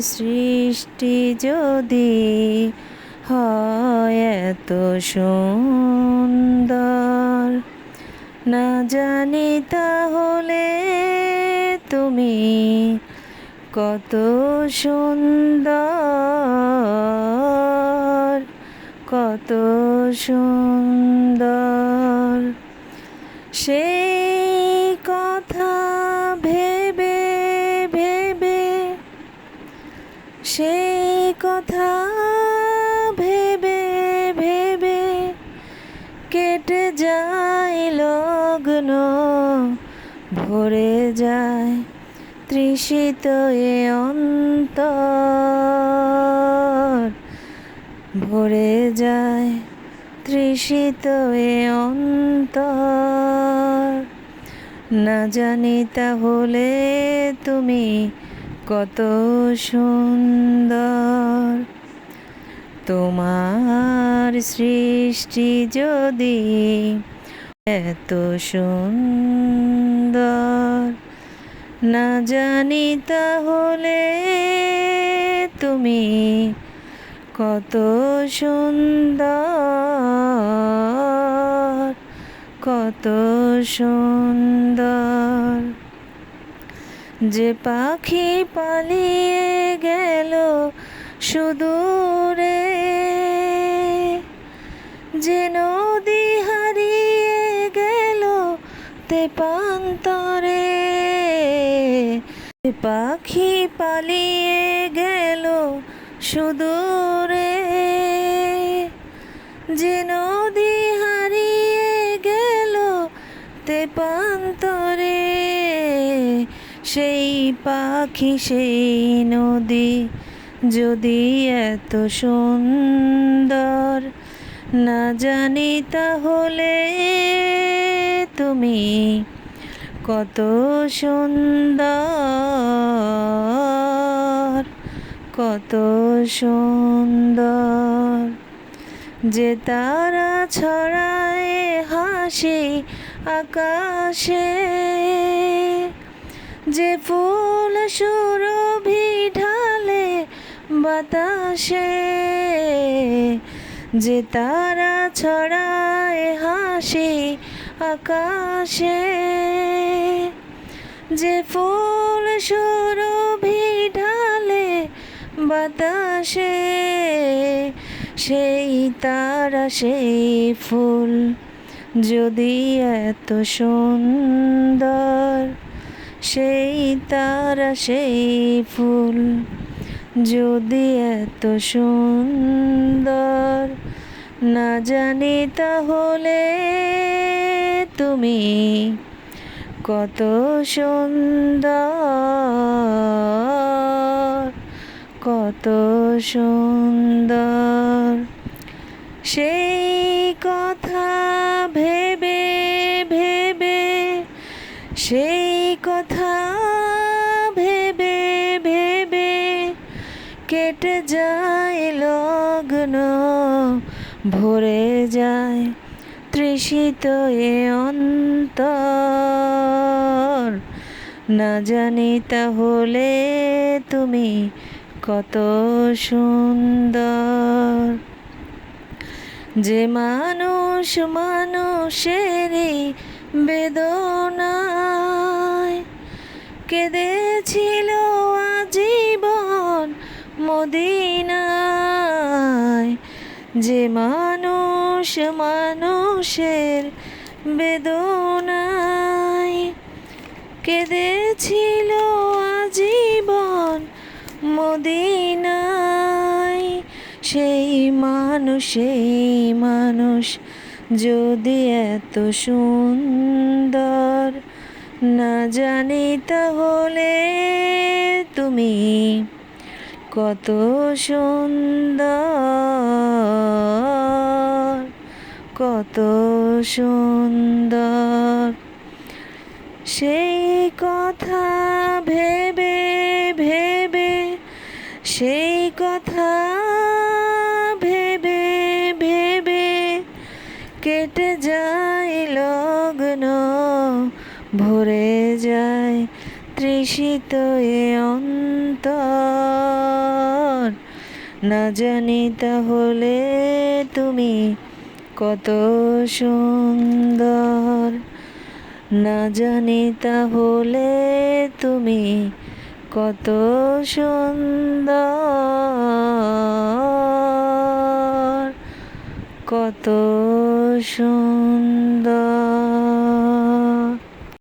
সৃষ্টি যদি হয় এত সুন্দর। না জানি তাহলে তুমি কত সুন্দর কত সুন্দর। সেই কথা ভেবে ভেবে কেটে যায় লগ্ন, ভরে যায় তৃষিত এ অন্তর। ভরে যায় তৃষিত এ অন্তর। না জানি তাহলে তুমি কত সুন্দর। তোমার সৃষ্টি যদি এত সুন্দর না জানি তাহলে তুমি কত সুন্দর কত সুন্দর। যে পাখি পালিয়ে গেল সুদূরে যে নদী হারিয়ে গেল তেপান্তরে যে পাখি পালিয়ে গেল সুদূরে, যে নদী হারিয়ে গেল তে পান্তরে সেই পাখি, সেই নদী যদি এত সুন্দর না জানি তাহলে তুমি কত সুন্দর কত সুন্দর যে তারা ছড়ায় হাসি আকাশে, যে ফুল সুরভি বাতাসে যে তারা ছড়ায় হাসি আকাশে, যে ফুল সুরভি ঢালে বাতাসে, সেই তারা সেই ফুল যদি এত সুন্দর, সেই তারা সেই ফুল। যদি এত সুন্দর না জানি তাহলে তুমি কত সুন্দর কত সুন্দর। সেই কথা ভেবে ভেবে, সেই কথা কেটে যায় লগ্ন, ভরে যায় তৃষিত এ অন্তর। না জানি তাহলে তুমি কত সুন্দর। যে মানুষ মানুষেরই বেদনায় কেঁদেছিল মদিনায় যে মানুষ মানুষের বেদনায় কেঁদেছিল আজীবন মদিনায়। সেই মানুষ সেই মানুষ যদি এত সুন্দর না জানি তাহলে তুমি কত সুন্দর কত সুন্দর। সেই কথা ভেবে ভেবে, সেই কথা ভেবে ভেবে কেটে যায় লগ্ন, ভরে যায় তৃষিত এ অন্তর। না জানি তাহলে তুমি কত সুন্দর। না জানি তাহলে তুমি কত সুন্দর। কত সুন্দর।